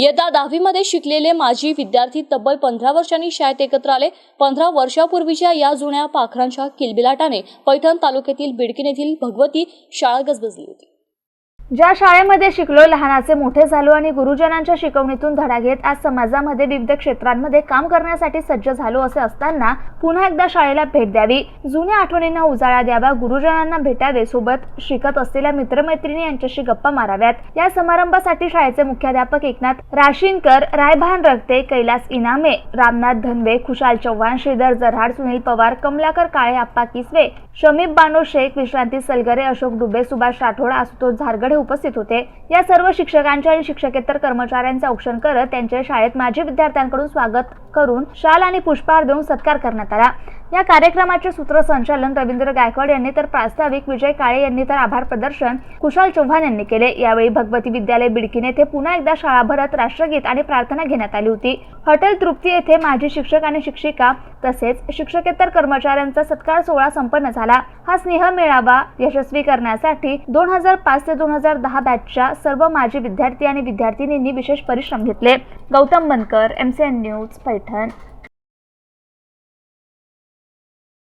इयत्ता दहावीमध्ये शिकलेले माजी विद्यार्थी तब्बल पंधरा वर्षांनी शाळेत एकत्र आले पंधरा वर्षापूर्वीच्या या जुन्या पाखरांच्या किलबिलाटाने पैठण तालुक्यातील बिडकीन येथील भगवती शाळा गजबजली होती. ज्या शाळेमध्ये शिकलो लहानाचे मोठे झालो आणि गुरुजनांच्या शिकवणीतून धडा घेत आज समाजामध्ये विविध क्षेत्रांमध्ये काम करण्यासाठी सज्ज झालो असे असताना पुन्हा एकदा शाळेला भेट द्यावी जुन्या आठवणींना उजाळा द्यावा गुरुजनांना भेटावे सोबत शिकत असलेल्या मित्रमैत्रिणी यांच्याशी गप्पा माराव्यात. या समारंभासाठी शाळेचे मुख्याध्यापक एकनाथ राशीनकर रायभान रक्ते कैलास इनामे रामनाथ धनवे खुशाल चव्हाण श्रीधर जरहाड सुनील पवार कमलाकर काळे आप्पा किसवे शमीप बानो शेख विश्रांती सलगरे अशोक डुबे सुभाष राठोड आशुतोष झारगडे उपस्थित होते. या सर्व शिक्षकांच्या आणि शिक्षकेतर कर्मचाऱ्यांचे औक्षण करत त्यांच्या शाळेत माजी विद्यार्थ्यांकडून स्वागत करून शाल आणि पुष्पहार देऊन सत्कार करण्यात आला. या कार्यक्रमाचे सूत्रसंचालन रवींद्र गायकवाड यांनी तर प्रास्ताविक विजय काळे यांनी तर आभार प्रदर्शन कुशाल चव्हाण यांनी केले. यावेळी भगवती विद्यालय बिडकीन येथे पुन्हा एकदा शाळा भरत राष्ट्रगीत आणि प्रार्थना घेण्यात आली होती. हॉटेल तृप्ती येथे माजी शिक्षक आणि शिक्षिका तसेच शिक्षकेतर कर्मचाऱ्यांचा सत्कार सोहळा संपन्न झाला. हा स्नेह मेळावा यशस्वी करण्यासाठी दोन हजार पाच ते दोन हजार दहा बॅचच्या सर्व माजी विद्यार्थी आणि विद्यार्थिनींनी विशेष परिश्रम घेतले. Gautam Bankar MCN news Paithan. return.